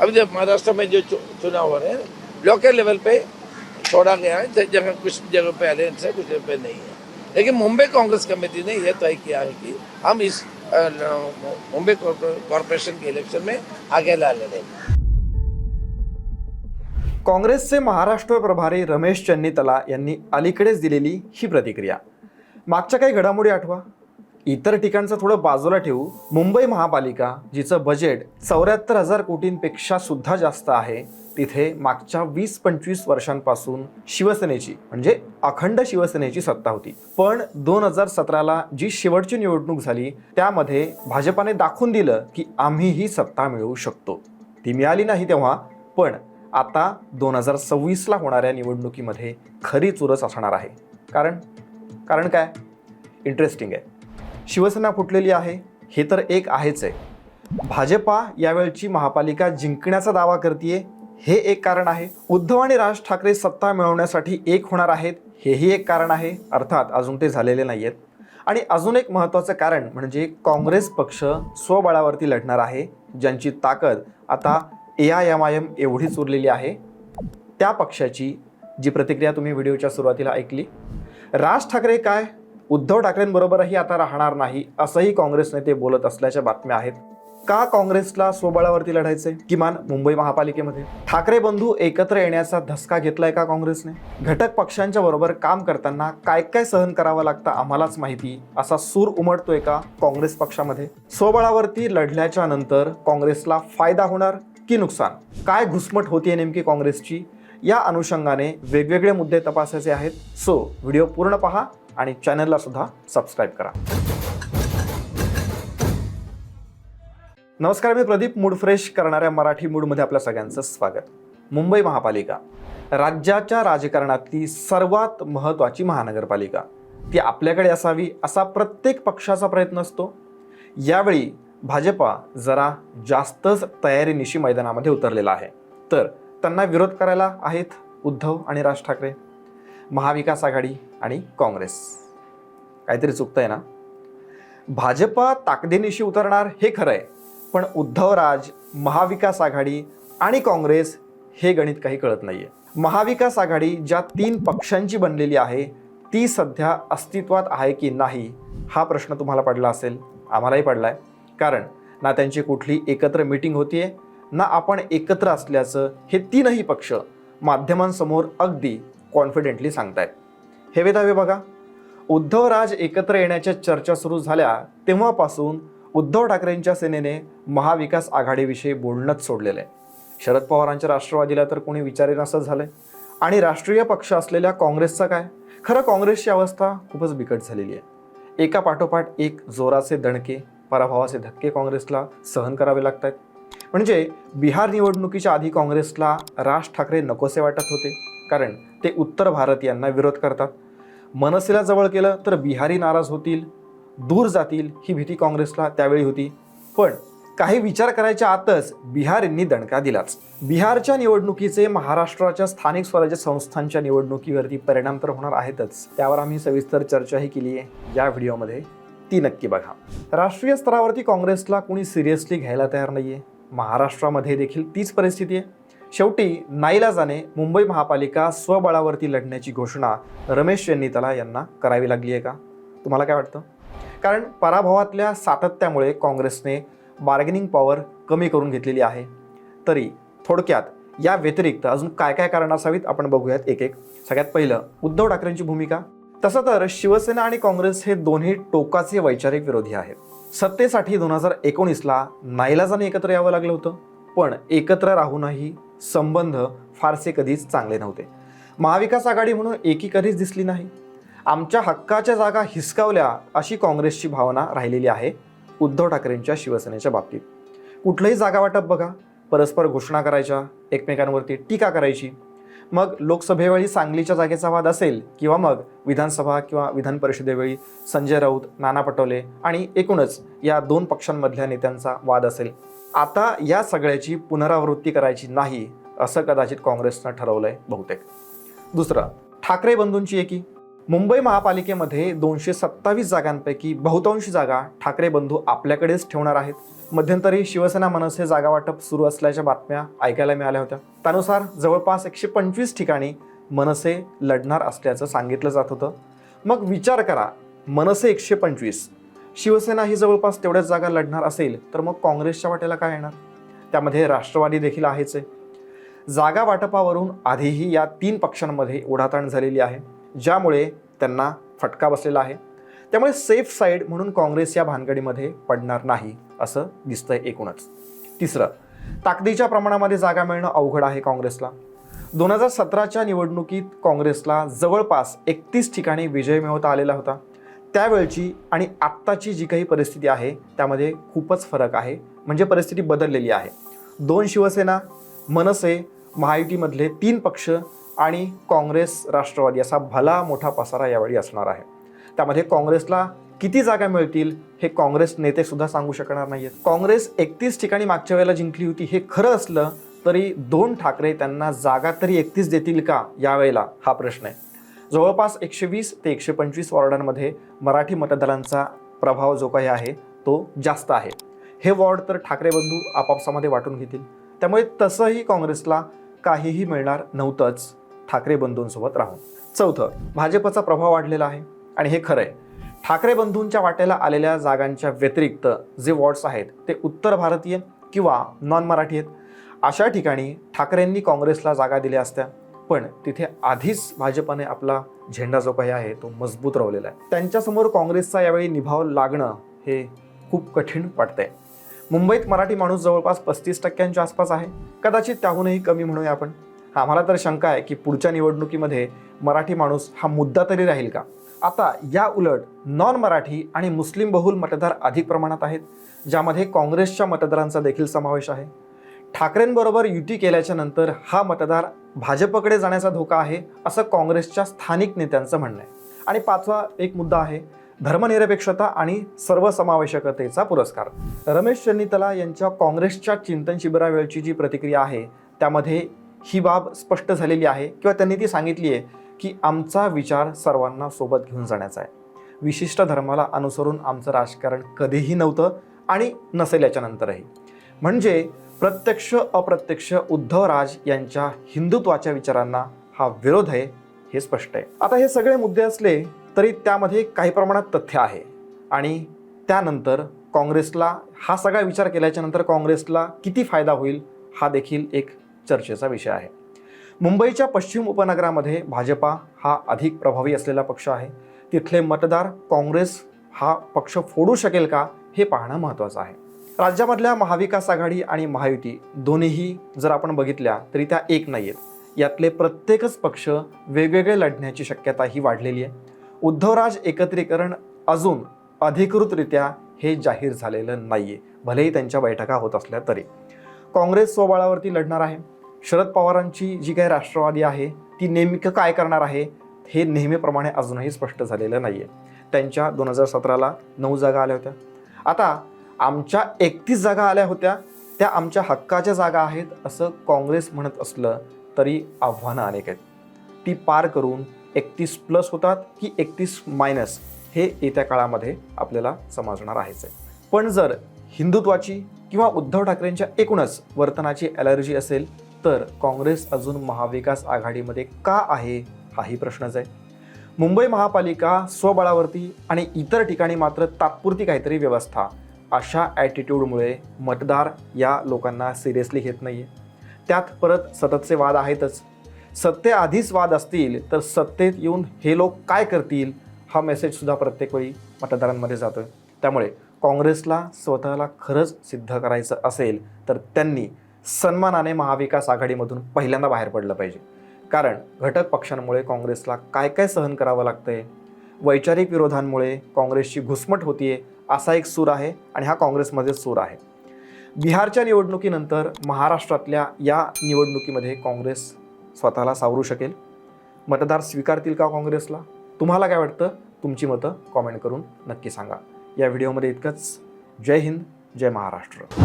अभी जब महाराष्ट्र में जो चुनाव हो रहे हैं लोकल लेवल पे छोड़ा गया है जगह- कुछ जगह पे अलायंस है कुछ जगह पे नहीं है। लेकिन मुंबई कांग्रेस कमेटी ने यह तय किया है कि हम इस मुंबई कॉर्पो- कॉर्पोरेशन के इलेक्शन में आगे ला लड़ेंगे काँग्रेसचे महाराष्ट्र प्रभारी रमेश चन्नीतला यांनी अलीकडेच दिलेली ही प्रतिक्रिया। मागच्या काही घडामोडी आठवा। इतर ठिकाणचं थोडं बाजूला ठेवू. मुंबई महापालिका जिचं बजेट चौऱ्याहत्तर हजार कोटींपेक्षा सुद्धा जास्त आहे तिथे मागच्या वीस पंचवीस वर्षांपासून शिवसेनेची म्हणजे अखंड शिवसेनेची सत्ता होती. पण दोन हजार सतराला जी शेवटची निवडणूक झाली त्यामध्ये भाजपाने दाखवून दिलं की आम्ही ही सत्ता मिळवू शकतो. ती मिळाली नाही तेव्हा पण आता दोन हजार सव्वीसला होणाऱ्या निवडणुकीमध्ये खरी चुरस असणार आहे. कारण कारण काय? इंटरेस्टिंग आहे. शिवसेना फुटलेली आहे हे तर एक आहेच आहे. भाजपा यावेळची महापालिका जिंकण्याचा दावा करते हे एक कारण आहे. उद्धव आणि राज ठाकरे सत्ता मिळवण्यासाठी एक होणार आहेत हेही एक कारण आहे. अर्थात अजून ते झालेले नाही आहेत आणि अजून एक महत्त्वाचं कारण म्हणजे काँग्रेस पक्ष स्वबळावरती लढणार आहे ज्यांची ताकद आता A I M I M एवढीच उरलेली आहे. त्या पक्षाची जी प्रतिक्रिया तुम्ही व्हिडिओच्या सुरुवातीला ऐकली. राज ठाकरे काय? उद्धव ठाकरेंबरोबरही आता राहणार नाही असंही काँग्रेस नेते बोलत असल्याच्या बातम्या आहेत. का काँग्रेसला स्वबळावरती लढायचे किमान मुंबई महापालिकेमध्ये. ठाकरे बंधू एकत्र येण्याचा धसका घेतलाय का काँग्रेसने? घटक पक्षांच्या बरोबर काम करताना काय काय सहन करावं लागतं आम्हालाच माहिती. असा सूर उमटतोय का काँग्रेस पक्षामध्ये? स्वबळावरती लढल्याच्या नंतर काँग्रेसला फायदा होणार की नुकसान? काय घुसमट होतीये नेमकी काँग्रेसची? या अनुषंगाने वेगवेगळे मुद्दे तपासायचे आहेत. सो व्हिडिओ पूर्ण पहा. आणि चॅनलला सुद्धा सबस्क्राईब करा. नमस्कार मी प्रदीप मूड फ्रेश करणाऱ्या मराठी मूडमध्ये आपल्या सगळ्यांचं स्वागत. मुंबई महापालिका राज्याच्या राजकारणातली सर्वात महत्त्वाची महानगरपालिका ती आपल्याकडे असावी असा प्रत्येक पक्षाचा प्रयत्न असतो. यावेळी भाजपा जरा जास्तच तयारीनिशी मैदानामध्ये उतरलेला आहे. तर त्यांना विरोध करायला आहेत उद्धव आणि राज ठाकरे. महाविकास आघाडी आणि काँग्रेस. काहीतरी चुकतंय ना? भाजपा ताकदीनिशी उतरणार हे खरं आहे पण उद्धवराज महाविकास आघाडी आणि काँग्रेस हे गणित काही कळत नाही आहे महाविकास आघाडी ज्या तीन पक्षांची बनलेली आहे ती सध्या अस्तित्वात आहे की नाही हा प्रश्न तुम्हाला पडला असेल आम्हालाही पडला आहे कारण ना त्यांची कुठली एकत्र मिटिंग होतीये ना आपण एकत्र असल्याचं हे तीनही पक्ष माध्यमांसमोर अगदी कॉन्फिडेंटली सांगतायत. हे वेदावे बघा. उद्धवराज एकत्र येण्याच्या चर्चा सुरू झाल्या तेव्हापासून उद्धव ठाकरेंच्या सेनेने महाविकास आघाडीविषयी बोलणंच सोडलेलं आहे. शरद पवारांच्या राष्ट्रवादीला तर कोणी विचारेन असं आहे आणि राष्ट्रीय पक्ष असलेल्या काँग्रेसचा काय? खरं काँग्रेसची अवस्था खूपच बिकट झालेली आहे. एका पाठोपाठ एक जोराचे दणके पराभवाचे धक्के काँग्रेसला सहन करावे लागत आहेत म्हणजे बिहार निवडणुकीच्या आधी काँग्रेसला राज ठाकरे नकोसे वाटत होते. कारण ते उत्तर भारतीयांना विरोध करतात. मनसेला जवळ केलं तर बिहारी नाराज होतील दूर जातील ही भीती काँग्रेसला त्यावेळी होती. पण काही विचार करायच्या आतच बिहारींनी दणका दिलाच. बिहारच्या निवडणुकीचे महाराष्ट्राच्या स्थानिक स्वराज्य संस्थांच्या निवडणुकीवरती परिणाम तर होणार आहेतच. त्यावर आम्ही सविस्तर चर्चाही केली आहे. या व्हिडिओमध्ये ती नक्की बघा. राष्ट्रीय स्तरावरती काँग्रेसला कुणी सिरियसली घ्यायला तयार नाही आहे महाराष्ट्रामध्ये देखील तीच परिस्थिती आहे. शेवटी नाईलाजाने मुंबई महापालिका स्वबळावरती लढण्याची घोषणा रमेश चेन्नीतला यांना करावी लागली आहे का? तुम्हाला काय वाटतं? कारण पराभवातल्या सातत्यामुळे काँग्रेसने बार्गेनिंग पॉवर कमी करून घेतलेली आहे. तरी थोडक्यात या व्यतिरिक्त अजून काय काय कारण असावीत आपण बघूयात एक एक. सगळ्यात पहिलं उद्धव ठाकरेंची भूमिका. तसं तर शिवसेना आणि काँग्रेस हे दोन्ही टोकाचे वैचारिक विरोधी आहेत. सत्तेसाठी दोन हजार एकोणीसला नाईलाजाने एकत्र यावं लागलं होतं. पण एकत्र राहूनही संबंध फारसे कधीच चांगले नव्हते. महाविकास आघाडी म्हणून एकी कधीच दिसली नाही. आमच्या हक्काच्या जागा हिसकावल्या अशी काँग्रेसची भावना राहिलेली आहे उद्धव ठाकरेंच्या शिवसेनेच्या बाबतीत. कुठलंही जागा वाटप बघा परस्पर घोषणा करायच्या एकमेकांवरती टीका करायची मग लोकसभेवेळी सांगलीच्या जागेचा वाद असेल किंवा मग विधानसभा किंवा विधान परिषदेवेळी संजय राऊत नाना पटोले आणि एकूणच या दोन पक्षांमधल्या नेत्यांचा वाद असेल. आता या सगळ्याची पुनरावृत्ती करायची नाही असं कदाचित काँग्रेसनं ठरवलंय बहुतेक. दुसरं ठाकरे बंधूंची एकी. मुंबई महापालिकेमध्ये दोनशे सत्तावीस जागांपैकी बहुतांशी जागा ठाकरे बंधू आपल्याकडेच ठेवणार आहेत. मध्यंतरी शिवसेना मनसे जागा वाटप सुरू असल्याच्या बातम्या ऐकायला मिळाल्या होत्या. त्यानुसार जवळपास एकशे पंचवीस ठिकाणी मनसे लढणार असल्याचं सांगितलं जात होतं. मग विचार करा मनसे एकशे पंचवीस शिवसेना ही जवळपास तेवढ्याच जागा लढणार असेल तर मग काँग्रेसच्या वाटेला काय येणार? त्यामध्ये राष्ट्रवादी देखील आहेच आहे. जागा वाटपावरून आधीही या तीन पक्षांमध्ये उडाताण झालेली आहे. ज्यामुळे त्यांना फटका बसलेला आहे. त्यामुळे सेफ साईड म्हणून काँग्रेस या भानगडीमध्ये पडणार नाही असं दिसतंय एकूणच. तिसरं ताकदीच्या प्रमाणामध्ये जागा मिळणं अवघड आहे काँग्रेसला. दोन हजार सतराच्या निवडणुकीत काँग्रेसला जवळपास एकतीस ठिकाणी विजय मिळवता आलेला होता. त्यावेळची आणि आत्ताची जी काही परिस्थिती आहे त्यामध्ये खूपच फरक आहे. म्हणजे परिस्थिती बदललेली आहे. दोन शिवसेना मनसे महायुतीमधले तीन पक्ष आणि काँग्रेस राष्ट्रवादी असा भला मोठा पसारा यावेळी असणार आहे. त्यामध्ये काँग्रेसला किती जागा मिळतील हे काँग्रेस नेतेसुद्धा सांगू शकणार नाही आहेत काँग्रेस एकतीस ठिकाणी मागच्या वेळेला जिंकली होती हे खरं असलं तरी दोन ठाकरे त्यांना जागा तरी एकतीस देतील का यावेळेला हा प्रश्न आहे. जवळपास एकशे वीस ते एकशे पंचवीस वॉर्डांमध्ये मराठी मतदारांचा प्रभाव जो काही आहे तो जास्त आहे. हे वॉर्ड तर ठाकरे बंधू आपापसामध्ये वाटून घेतील. त्यामुळे तसंही काँग्रेसला काहीही मिळणार नव्हतंच. ठाकरे बंधूंसोबत राहून. चौथं भाजपचा प्रभाव वाढलेला आहे. आणि हे खरं आहे ठाकरे बंधूंच्या वाट्याला आलेल्या जागांच्या व्यतिरिक्त जे वॉर्ड्स आहेत ते उत्तर भारतीय किंवा नॉन मराठी आहेत. अशा ठिकाणी ठाकरेंनी काँग्रेसला जागा दिल्या असत्या. पण तिथे आधीच भाजपाने आपला झेंडा जो काही आहे तो मजबूत रावलेला आहे. त्यांच्यासमोर काँग्रेसचा यावेळी निभाव लागणं हे खूप कठीण वाटतंय. मुंबईत मराठी माणूस जवळपास पस्तीस टक्क्यांच्या आसपास आहे. कदाचित त्याहूनही कमी म्हणूया आपण. आम्हाला तर शंका आहे की पुढच्या निवडणुकीमध्ये मराठी माणूस हा मुद्दा तरी राहील का? आता या उलट नॉन मराठी आणि मुस्लिम बहुल मतदार अधिक प्रमाणात आहेत ज्यामध्ये काँग्रेसच्या मतदारांचा देखील समावेश आहे. ठाकरेंबरोबर युती केल्याच्यानंतर हा मतदार भाजपकडे जाण्याचा धोका आहे असं काँग्रेसच्या स्थानिक नेत्यांचं म्हणणं आहे. आणि पाचवा एक मुद्दा आहे धर्मनिरपेक्षता आणि सर्वसमावेशकतेचा पुरस्कार. रमेश चन्नीतला यांच्या काँग्रेसच्या चिंतन शिबिरावेळची जी प्रतिक्रिया आहे त्यामध्ये ही बाब स्पष्ट झालेली आहे किंवा त्यांनी ती सांगितली आहे की आमचा विचार सर्वांना सोबत घेऊन जाण्याचा आहे. विशिष्ट धर्माला अनुसरून आमचं राजकारण कधीही नव्हतं आणि नसेल याच्यानंतरही. म्हणजे प्रत्यक्ष अप्रत्यक्ष उद्धवराज यांच्या हिंदुत्वाच्या विचारांना हा विरोध आहे हे स्पष्ट आहे. आता हे सगळे मुद्दे असले तरी त्यामध्ये काही प्रमाणात तथ्य आहे. आणि त्यानंतर काँग्रेसला हा सगळा विचार केल्याच्यानंतर काँग्रेसला किती फायदा होईल हा देखील एक चर्चेचा विषय आहे. मुंबईच्या पश्चिम उपनगरामध्ये भाजपा हा अधिक प्रभावी असलेला पक्ष आहे. तिथले मतदार काँग्रेस हा पक्ष फोडू शकेल का हे पाहणं महत्त्वाचं आहे. राज्यामधल्या महाविकास आघाडी आणि महायुती दोन्हीही जर आपण बघितल्या तरी त्या एक नाही आहेत यातले प्रत्येकच पक्ष वेगवेगळे लढण्याची शक्यता ही वाढलेली आहे. उद्धवराज एकत्रीकरण अजून अधिकृतरित्या हे जाहीर झालेलं नाही आहे भलेही त्यांच्या बैठका होत असल्या तरी. काँग्रेस स्वबळावरती लढणार आहे. शरद पवारांची जी काही राष्ट्रवादी आहे ती नेमकं काय करणार आहे हे नेहमीप्रमाणे अजूनही स्पष्ट झालेलं नाही आहे त्यांच्या दोन हजार सतराला नऊ जागा आल्या होत्या. आता आमच्या एकतीस जागा आल्या होत्या त्या आमच्या हक्काच्या जागा आहेत असं काँग्रेस म्हणत असलं तरी आव्हानं अनेक आहेत. ती पार करून एकतीस प्लस होतात की एकतीस मायनस हे येत्या काळामध्ये आपल्याला समजणार आहेच आहे. पण जर हिंदुत्वाची किंवा उद्धव ठाकरेंच्या एकूणच वर्तनाची ॲलर्जी असेल तर काँग्रेस अजून महाविकास आघाडीमध्ये का आहे? हाही प्रश्नच आहे. मुंबई महापालिका स्वबळावरती आणि इतर ठिकाणी मात्र तात्पुरती काहीतरी व्यवस्था. अशा ॲटिट्यूडमुळे मतदार या लोकांना सिरियसली घेत नाही आहे त्यात परत सततचे वाद आहेतच. सत्तेआधीच वाद असतील तर सत्तेत येऊन हे लोक काय करतील हा मेसेजसुद्धा प्रत्येक वेळी मतदारांमध्ये जातो आहे त्यामुळे काँग्रेसला स्वतःला खरंच सिद्ध करायचं असेल तर त्यांनी सन्मानाने महाविकास आघाडीमधून पहिल्यांदा बाहेर पडलं पाहिजे. कारण घटक पक्षांमुळे काँग्रेसला काय काय सहन करावं लागतंय? वैचारिक विरोधांमुळे काँग्रेसची घुसमट होतीये असा एक सूर आहे आणि हा काँग्रेसमध्ये सूर आहे. बिहारच्या निवडणुकीनंतर महाराष्ट्रातल्या या निवडणुकीमध्ये काँग्रेस स्वतःला सावरू शकेल. मतदार स्वीकारतील का काँग्रेसला? तुम्हाला काय वाटतं? तुमची मतं कॉमेंट करून नक्की सांगा. या व्हिडिओमध्ये इतकंच. जय हिंद जय महाराष्ट्र.